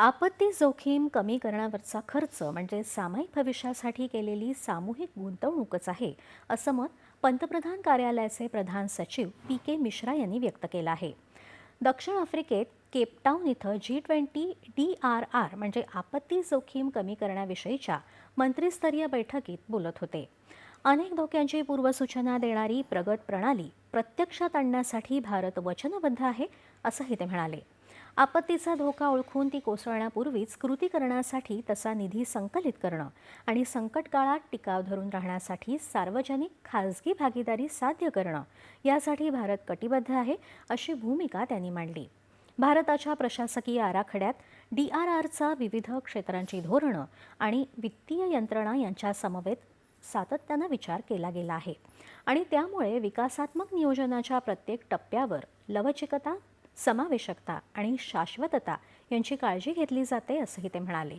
आपत्ती जोखीम कमी करण्यावरचा खर्च म्हणजे सामायिक भविष्यासाठी केलेली सामूहिक गुंतवणूकच आहे असं मत पंतप्रधान कार्यालयाचे प्रधान सचिव पी के मिश्रा यांनी व्यक्त केलं आहे. दक्षिण आफ्रिकेत केपटाऊन इथं G twenty D R R म्हणजे आपत्ती जोखीम कमी करण्याविषयीच्या मंत्रिस्तरीय बैठकीत बोलत होते. अनेक धोक्यांची पूर्वसूचना देणारी प्रगत प्रणाली प्रत्यक्षात आणण्यासाठी भारत वचनबद्ध आहे असंही ते म्हणाले. आपत्तीचा धोका ओळखून ती कोसळण्यापूर्वीच कृती करण्यासाठी तसा निधी संकलित करणं आणि संकट काळात टिकाव धरून राहण्यासाठी सार्वजनिक खाजगी भागीदारी साध्य करणं यासाठी भारत कटिबद्ध आहे अशी भूमिका त्यांनी मांडली. भारताच्या प्रशासकीय आराखड्यात डी आर आरचा विविध क्षेत्रांची धोरणं आणि वित्तीय यंत्रणा यांच्या समवेत सातत्यानं विचार केला गेला आहे. आणि त्यामुळे विकासात्मक नियोजनाच्या प्रत्येक टप्प्यावर लवचिकता समावेशकता आणि शाश्वतता यांची काळजी घेतली जाते असंही ते म्हणाले.